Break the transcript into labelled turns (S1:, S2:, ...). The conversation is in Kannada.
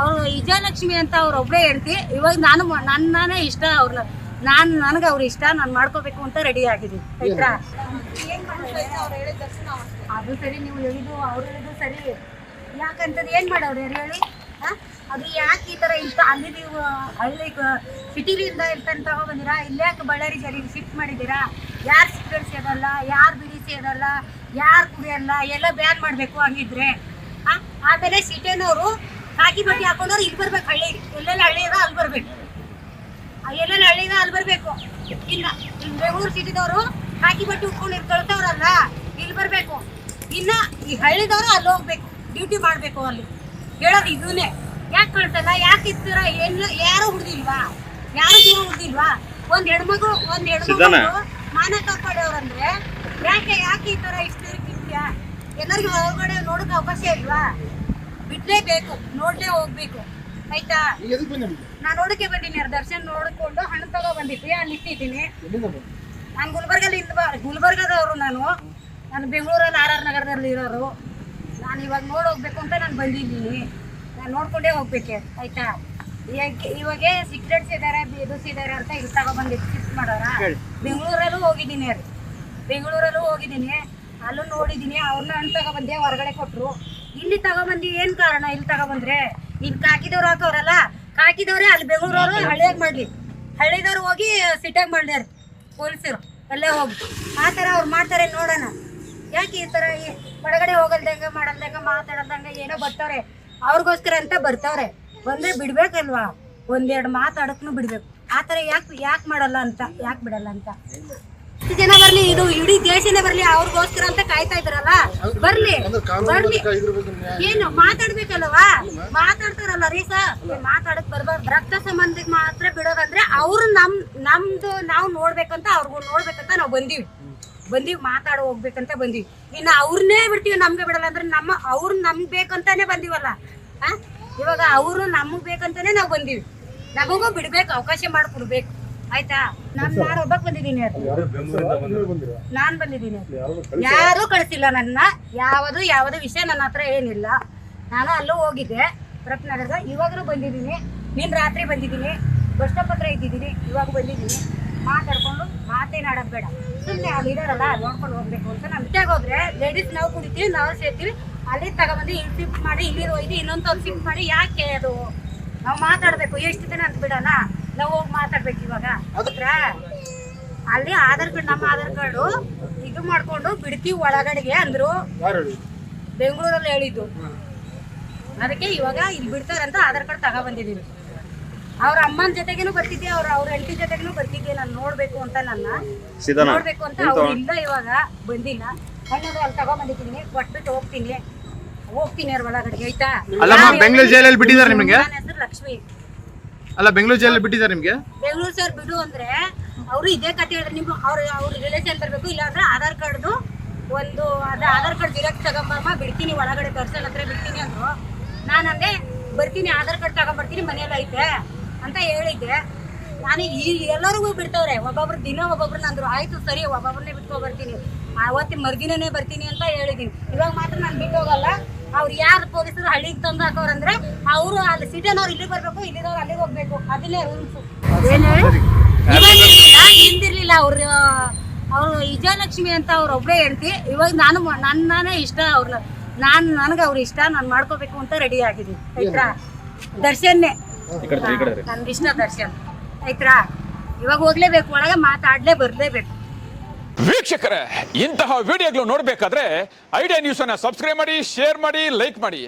S1: ಅವರು ವಿಜಯಲಕ್ಷ್ಮಿ ಅಂತ ಅವ್ರು ಒಬ್ಬರೇ ಹೇಳ್ತಿ ಇವಾಗ ನಾನು ನನ್ನೇ ಇಷ್ಟ ಅವ್ರನ್ನ ನಾನು ನನಗೆ ಅವ್ರ ಇಷ್ಟ, ನಾನು ಮಾಡ್ಕೋಬೇಕು ಅಂತ ರೆಡಿ ಆಗಿದ್ದೀನಿ, ಆಯ್ತಾ? ಅದು ಸರಿ, ನೀವು ಹೇಳಿದ್ದು, ಅವ್ರು ಹೇಳಿದ್ದು ಸರಿ. ಯಾಕಂತದ್ದು ಏನು ಮಾಡೋರು ಯಾರು ಹೇಳಿ? ಹಾಂ? ಅದು ಯಾಕೆ ಈ ಥರ ಇಷ್ಟ ಅಲ್ಲಿ ನೀವು ಹಳ್ಳಿ ಸಿಟಿಲಿಂದ ಇರ್ತಂತ ಬಂದಿರಾ? ಇಲ್ಲಿ ಯಾಕೆ ಬಳ್ಳಾರಿ ಜರಿಗೆ ಶಿಫ್ಟ್ ಮಾಡಿದ್ದೀರಾ? ಯಾರು ಸಿಗರೇಟ್ ಸೇದಲ್ಲ ಯಾರು ಬಿಡಿ ಸೇದಲ್ಲ ಯಾರು ಕುಡಿಯಲ್ಲ ಎಲ್ಲ ಬ್ಯಾನ್ ಮಾಡಬೇಕು ಹಂಗಿದ್ರೆ. ಆಮೇಲೆ ಸಿಟಿನವರು ಕಾಕಿ ಬಟ್ಟೆ ಹಾಕೊಂಡವ್ರು ಇಲ್ಲಿ ಬರ್ಬೇಕು ಹಳ್ಳಿ ಎಲ್ಲೆಲ್ಲಿ ಹಳ್ಳಿ ಅದ ಅಲ್ಲಿ ಬರ್ಬೇಕು. ಎಲ್ಲೆಲ್ಲಿ ಹಳ್ಳಿ ಅದ ಅಲ್ಲಿ ಬರ್ಬೇಕು. ಇಲ್ಲ ಇಲ್ಲಿ ಬೆಂಗಳೂರು ಸಿಟಿದವರು ಕಾಕಿ ಬಟ್ಟೆ ಉಟ್ಕೊಂಡು ಇಲ್ಲಿ ಕಳ್ತವ್ರಲ್ಲ ಇಲ್ಲಿ ಬರ್ಬೇಕು. ಇನ್ನ ಈ ಹಳ್ಳಿದವರು ಅಲ್ಲಿ ಹೋಗ್ಬೇಕು ಡ್ಯೂಟಿ ಮಾಡ್ಬೇಕು ಅಲ್ಲಿ. ಹೇಳೋದು ಇದನ್ನೇ. ಯಾಕೆ ಕಳ್ತಲ್ಲ ಯಾಕೆ ಇರ್ತೀರ ಎಲ್ಲ ಯಾರು ಹುಡ್ದಿಲ್ವಾ ಯಾರು ದೂರ ಹುಡ್ದಿಲ್ವಾ ಒಂದ್ ಹೆಣ್ಮಗು ಒಂದ್. ಹೆಣ್ಮಗು ಮಾನ ಕಾಪಾಡೋರಂದ್ರೆ ಯಾಕೆ ಯಾಕೆ ಈ ತರ ಇಷ್ಟ ಇರ್ತಿದ್ಯಾ ಎಲ್ಲರಿಗೂ ಹೊರಗಡೆ ನೋಡೋಕೆ ಅವಕಾಶ ಇಲ್ವಾ? ಬಿಡ್ಲೇಬೇಕು ನೋಡ್ಲೇ ಹೋಗ್ಬೇಕು. ಆಯ್ತಾ? ನಾನು ನೋಡಕ್ಕೆ ಬಂದೀನಿ ಯಾರು ದರ್ಶನ್ ನೋಡ್ಕೊಂಡು ಹಣ ತಗೋ ಬಂದಿದ್ವಿ ಅಲ್ಲಿ ಇಟ್ಟಿದ್ದೀನಿ. ನಾನು ಗುಲ್ಬರ್ಗಲ್ಲಿ ಇಂದ ಗುಲ್ಬರ್ಗದವರು ನಾನು. ನಾನು ಬೆಂಗಳೂರಲ್ಲಿ ಆರ್ ಆರ್ ನಗರದಲ್ಲಿ ಇರೋರು. ನಾನು ಇವಾಗ ನೋಡಿ ಹೋಗ್ಬೇಕು ಅಂತ ನಾನು ಬಂದಿದ್ದೀನಿ. ನಾನು ನೋಡ್ಕೊಂಡೇ ಹೋಗ್ಬೇಕೆ ಆಯ್ತಾ? ಇವಾಗ ಇವಾಗ ಸಿಕ್ರೆಟ್ಸ್ ಇದ್ದಾರೆ ಬೇದೂಸ್ ಇದ್ದಾರೆ ಅಂತ ಇಲ್ಲಿ ತಗೋ ಶಿಫ್ಟ್ ಮಾಡೋರ? ಬೆಂಗಳೂರಲ್ಲೂ ಹೋಗಿದ್ದೀನಿ ಅದು. ಬೆಂಗಳೂರಲ್ಲೂ ಹೋಗಿದ್ದೀನಿ. ಅಲ್ಲೂ ನೋಡಿದೀನಿ ಅವ್ರನ್ನ ಹಣ್ಣು ತಗೊಬಂದೆ, ಹೊರಗಡೆ ಕೊಟ್ಟರು ಇಲ್ಲಿ ತಗೊಬಂದು ಏನು ಕಾರಣ? ಇಲ್ಲಿ ತಗೊಬಂದ್ರೆ ಇಲ್ಲಿ ಕಾಕಿದವ್ರು ಹಾಕೋರಲ್ಲ ಕಾಕಿದವ್ರೆ ಅಲ್ಲಿ ಬೆಂಗಳೂರವರು ಹಳ್ಳಿಯಾಗ ಮಾಡ್ಲಿ. ಹಳ್ಳಿದವ್ರು ಹೋಗಿ ಸಿಟ್ಯಾಗ ಮಾಡ್ಯಾರ ಪೊಲೀಸರು. ಅಲ್ಲೇ ಹೋಗಿ. ಆ ಥರ ಅವ್ರು ಮಾಡ್ತಾರೆ ನೋಡೋಣ. ಯಾಕೆ ಈ ಥರ ಈ ಹೊರಗಡೆ ಹೋಗಲ್ದಂಗ, ಮಾಡಲ್ದಂಗ, ಮಾತಾಡಲ್ದಂಗ ಏನೋ ಬರ್ತಾವ್ರೆ ಅವ್ರಿಗೋಸ್ಕರ ಅಂತ ಬರ್ತಾವ್ರೆ. ಬಂದ್ರೆ ಬಿಡ್ಬೇಕಲ್ವಾ? ಒಂದೆರಡು ಮಾತಾಡಕ್ನು ಬಿಡ್ಬೇಕು. ಆ ಥರ ಯಾಕೆ ಯಾಕೆ ಮಾಡಲ್ಲ ಅಂತ, ಯಾಕೆ ಬಿಡಲ್ಲ ಅಂತ? ಜನ ಬರಲಿ, ಇದು ದೇಶನೇ ಬರ್ಲಿ ಅವ್ರಿಗೋಸ್ಕರ ಅಂತ ಕಾಯ್ತಾ ಇದ್ರಲ್ಲ ಬರ್ಲಿ ಬರ್ಲಿ. ಏನು ಮಾತಾಡ್ಬೇಕಲ್ವಾ? ಮಾತಾಡ್ತಾರಲ್ಲ ರೀ ಸರ್? ಮಾತಾಡಕ್ ಬರ್ಬಾರ್ದು. ರಕ್ತ ಸಂಬಂಧಿಗೆ ಮಾತ್ರ ಬಿಡೋದಂದ್ರೆ ಅವ್ರು ನಮ್ ನಮ್ದು ನಾವು ನೋಡ್ಬೇಕಂತ ಅವ್ರಿಗೂ ನೋಡ್ಬೇಕಂತ ನಾವು ಬಂದೀವಿ. ಬಂದೀವಿ ಮಾತಾಡೋ ಹೋಗ್ಬೇಕಂತ ಬಂದೀವಿ. ಇನ್ನು ಅವ್ರನ್ನೇ ಬಿಡ್ತೀವಿ ನಮ್ಗೆ ಬಿಡಲ್ಲ. ಅಂದ್ರೆ ನಮ್ಮ ಅವ್ರು ನಮ್ಗೆ ಬೇಕಂತಾನೆ ಬಂದೀವಲ್ಲ? ಇವಾಗ ಅವರು ನಮಗೆ ಬೇಕಂತಾನೆ ನಾವು ಬಂದೀವಿ. ನಮಗೂ ಬಿಡ್ಬೇಕು ಅವಕಾಶ ಮಾಡಿಕೊಡ್ಬೇಕು. ಆಯ್ತಾ? ನಾನು ನಾನು ಒಬ್ಬಕ್ ಬಂದಿದ್ದೀನಿ ನಾನು ಬಂದಿದ್ದೀನಿ.
S2: ಯಾರು
S1: ಕಳಿಸಿಲ್ಲ ನನ್ನ. ಯಾವುದು ಯಾವುದು ವಿಷಯ ನನ್ನ ಹತ್ರ ಏನಿಲ್ಲ. ನಾನು ಅಲ್ಲೂ ಹೋಗಿದ್ದೆ. ರತ್ನಗರದ ಇವಾಗಲೂ ಬಂದಿದ್ದೀನಿ. ನಿನ್ನ ರಾತ್ರಿ ಬಂದಿದ್ದೀನಿ. ಬಸ್ ಸ್ಟಾಪ್ ಹತ್ರ ಇದ್ದಿದ್ದೀನಿ. ಇವಾಗ ಬಂದಿದ್ದೀನಿ. ಮಾತಾಡ್ಕೊಂಡು ಮಾತೇನಾಡೋದು ಬೇಡ. ಸುಮ್ಮನೆ ಅಲ್ಲಿ ಇದಾರಲ್ಲ ನೋಡ್ಕೊಂಡು ಹೋಗ್ಬೇಕು ಅಂತ ನಮ್ಮ ಹೋದ್ರೆ ಲೇಡೀಸ್ ನಾವು ಕುಡಿತೀವಿ ನಾವು ಸೇರ್ತೀವಿ. ಅಲ್ಲಿ ತಗೊಂಬಂದು ಇಲ್ಲಿ ಶಿಫ್ಟ್ ಮಾಡಿ ಇಲ್ಲಿ ಇದು ಇನ್ನೊಂದು ಶಿಫ್ಟ್ ಮಾಡಿ ಯಾಕೆ ಅದು? ನಾವು ಮಾತಾಡಬೇಕು. ಎಷ್ಟು ದಿನ ಅಂತ ಬಿಡೋಣ ನಾವು ಹೋಗಿ ಮಾತಾಡ್ಬೇಕು ಇವಾಗ. ಅಲ್ಲಿ ಆಧಾರ್ ಕಾರ್ಡ್ ನಮ್ಮ ಆಧಾರ್ ಕಾರ್ಡ್ ಇದು ಮಾಡ್ಕೊಂಡು ಬಿಡ್ತೀವಿ ಒಳಗಡೆಗೆ ಅಂದ್ರು ಬೆಂಗಳೂರಲ್ಲಿ ಹೇಳಿದ್ದು. ಅದಕ್ಕೆ ಇವಾಗ ಇಲ್ಲಿ ಬಿಡ್ತಾರಂತ ಆಧಾರ್ ಕಾರ್ಡ್ ತಗೊಬಂದಿದ್ದೀವಿ ಅವ್ರ ಅಮ್ಮನ ಜೊತೆಗೇನು ಬರ್ತಿದ್ದೆ ಅವ್ರ ಅವ್ರ ಹೆಂಡತಿ ಜೊತೆಗೇನು ಬರ್ತಿದ್ದೆ ನಾನು ನೋಡ್ಬೇಕು ಅಂತ ನನ್ನ. ನೋಡ್ಬೇಕು ಅಂತ ಅವ್ರು ಇಲ್ಲ ಇವಾಗ ಬಂದಿಲ್ಲ. ಅಣ್ಣದು ಅಲ್ಲಿ ತಗೊಂಬಂದಿದ್ದೀನಿ ಕೊಟ್ಬಿಟ್ಟು ಹೋಗ್ತೀನಿ. ಹೋಗ್ತೀನಿ ಅವ್ರ ಒಳಗಡೆಗೆ ಆಯ್ತಾ?
S3: ಬೆಂಗಳೂರು ಜೈಲಲ್ಲಿ ಬಿಟ್ಟಿದ್ದಾರೆ ನಿಮಗೆ?
S1: ನನ್ನ ಹೆಸರು ಲಕ್ಷ್ಮಿ.
S3: ಅಲ್ಲ, ಬೆಂಗಳೂರು ಜೈಲಲ್ಲಿ ಬಿಟ್ಟಿದ್ದಾರೆ ನಿಮಗೆ?
S1: ಬೆಂಗಳೂರು ಸರ್, ಬಿಡು ಅಂದ್ರೆ ಅವರು ಇದೇ ಕತೆ ಹೇಳಿದ್ರೆ ನಿಮ್ಗೆ ಅವ್ರ ಅವ್ರ ರಿಲೇಷನ್ ಬರಬೇಕು ಇಲ್ಲಾಂದ್ರೆ ಆಧಾರ್ ಕಾರ್ಡ್ದು ಒಂದು ಅದ ಆಧಾರ್ ಕಾರ್ಡ್ ಜಿರಾಕ್ಸ್ ತಗೊಂಬಮ್ಮ, ಬಿಡ್ತೀನಿ, ಒಳಗಡೆ ದರ್ಶನ್ ಹತ್ರ ಬಿಡ್ತೀನಿ ಅಂದ್ರು. ನಾನು ಅಂದೆ, ಬರ್ತೀನಿ, ಆಧಾರ್ ಕಾರ್ಡ್ ತಗೊಂಬರ್ತೀನಿ, ಮನೆಯಲ್ಲಿ ಐತೆ ಅಂತ ಹೇಳಿದ್ದೆ. ನಾನು ಈ ಎಲ್ಲರಿಗೂ ಬಿಡ್ತವ್ರೆ. ಒಬ್ಬೊಬ್ರು ದಿನ ಒಬ್ಬೊಬ್ರನ್ನ ಅಂದ್ರು ಆಯ್ತು ಸರಿ, ಒಬ್ಬೊಬ್ರನ್ನೇ ಬಿಟ್ಕೊ ಬರ್ತೀನಿ ಅವತ್ತಿನ ಮರುದಿನನೇ ಬರ್ತೀನಿ ಅಂತ ಹೇಳಿದ್ದೀನಿ. ಇವಾಗ ಮಾತ್ರ ನಾನು ಬಿಟ್ಟು ಹೋಗಲ್ಲ ಅವ್ರು ಯಾರು ಪೊಲೀಸರು ಹಳ್ಳಿಗೆ ತಂದು ಹಾಕೋರಂದ್ರೆ ಅವರು ಅಲ್ಲಿ ಸಿಟಿನವ್ರು ಇಲ್ಲಿ ಬರ್ಬೇಕು ಇಲ್ಲಿರೋರು ಅಲ್ಲಿಗೆ ಹೋಗ್ಬೇಕು. ಅದನ್ನೇ ರೂಲ್ಸ್. ಹಿಂದಿರ್ಲಿಲ್ಲ ಅವ್ರು ಅವರು ವಿಜಯಲಕ್ಷ್ಮಿ ಅಂತ ಅವ್ರು ಒಬ್ಬರೇ ಹೇಳ್ತಿ ಇವಾಗ ನಾನು ನನ್ನೇ ನನ್ನನೇ ಇಷ್ಟ ಅವ್ರ ನಾನು ನನಗೆ ಅವ್ರ ಇಷ್ಟ ನಾನು ಮಾಡ್ಕೋಬೇಕು ಅಂತ ರೆಡಿ ಆಗಿದ್ದೀನಿ. ಆಯ್ತಾ? ದರ್ಶನ್ನೇ. ನನ್ಗೆ ಇಷ್ಟ ದರ್ಶನ್. ಆಯ್ತಾ? ಇವಾಗ ಹೋಗ್ಲೇಬೇಕು ಒಳಗೆ ಮಾತಾಡ್ಲೇ ಬರ್ಲೇಬೇಕು.
S4: ವೀಕ್ಷಕರೇ ಇಂತಹ ವಿಡಿಯೋಗಳು ನೋಡಬೇಕಾದ್ರೆ ಐಡಿಯಾ ನ್ಯೂಸ್ ಅನ್ನ ಸಬ್ಸ್ಕ್ರೈಬ್ ಮಾಡಿ ಶೇರ್ ಮಾಡಿ ಲೈಕ್ ಮಾಡಿ.